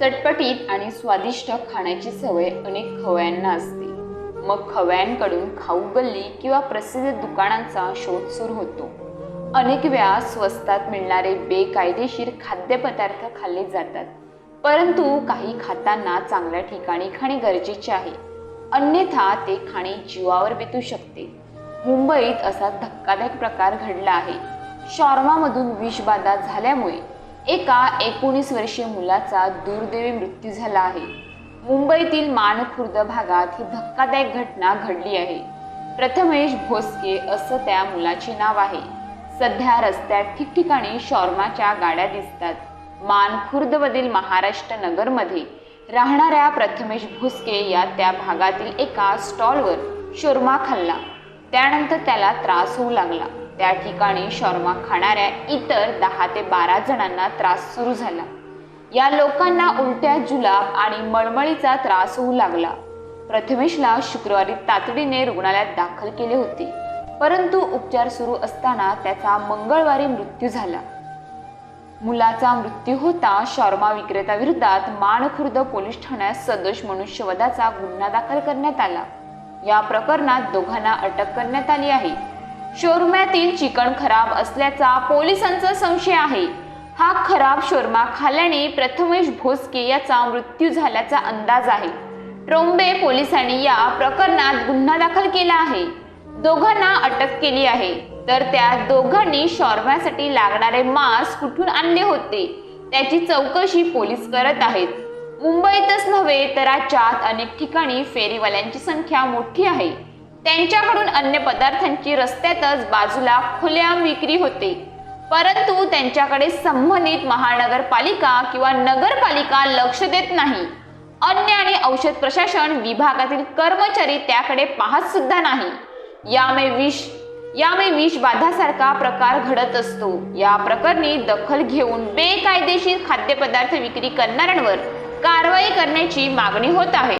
चटपटीत आणि स्वादिष्ट खाण्याची सवय अनेक खवयांना असते. मग खवयांकडून खाऊ गल्ली किंवा प्रसिद्ध दुकानांचा शोध सुरू होतो. अनेक वेळा स्वस्तात मिळणारे बेकायदेशीर खाद्यपदार्थ खाल्ले जातात. परंतु काही खाताना चांगल्या ठिकाणी खाणे गरजेचे आहे. अन्यथा ते खाणे जीवावर बेतू शकते. मुंबईत असा धक्कादायक प्रकार घडला आहे. शॉर्मामधून विषबाधा झाल्यामुळे एका एकोणीस वर्षीय मुलाचा दुर्दैवी मृत्यू झाला आहे. मुंबईतील मानखुर्द भागात ही धक्कादायक घटना घडली आहे. प्रथमेश भोसके असं त्या मुलाचे नाव आहे. सध्या रस्त्यात ठिकठिकाणी शॉर्माच्या गाड्या दिसतात. मानखुर्दमधील महाराष्ट्र नगरमध्ये राहणाऱ्या प्रथमेश भोसके या त्या भागातील एका स्टॉलवर शोरमा खाल्ला. त्यानंतर त्याला त्रास होऊ लागला. त्या ठिकाणी शॉर्मा खाणाऱ्या इतर दहा ते बारा जणांना त्रास सुरू झाला. या लोकांना उलट्या जुलाब आणि मळमळीचा त्रास होऊ लागला. प्रथमेशला शुक्रवारी तातडीने रुग्णालयात दाखल केले होते. परंतु उपचार सुरू असताना त्याचा मंगळवारी मृत्यू झाला. मुलाचा मृत्यू होता शॉर्मा विक्रेत्याविरोधात माणखुर्द पोलीस ठाण्यात सदोष मनुष्यवधाचा गुन्हा दाखल करण्यात आला. या प्रकरणात दोघांना अटक करण्यात आली आहे. शोरम्यातील चिकन खराब असल्याचा पोलिसांचा संशय आहे. हा खराब शोरमा खाल्याने प्रथमेश भोसके याचा मृत्यू झाल्याचा अंदाज आहे. ट्रोंबे पोलिसांनी या प्रकरणात गुन्हा दाखल केला आहे. दोघांना अटक केली आहे. तर त्या दोघांनी शॉर्म्यासाठी लागणारे मास्क कुठून आणले होते? त्याची चौकशी पोलीस करत आहेत. मुंबईतच नव्हे तर राज्यात अनेक ठिकाणी फेरीवाल्यांची संख्या मोठी आहे. त्यांच्याकडून अन्य पदार्थांची रस्त्यातच बाजूला खुलेआम विक्री होते. परंतु त्यांच्याकडे संबंधित महानगरपालिका किंवा नगरपालिका लक्ष देत नाही. अन्न आणि औषध प्रशासन विभागातील कर्मचारी त्याकडे पाहत सुद्धा नाही. यामुळे विष यामुळे विषबाधासारखा प्रकार घडत असतो. या प्रकरणी दखल घेऊन बेकायदेशीर खाद्यपदार्थ विक्री करणाऱ्यांवर कारवाई करण्याची मागणी होत आहे.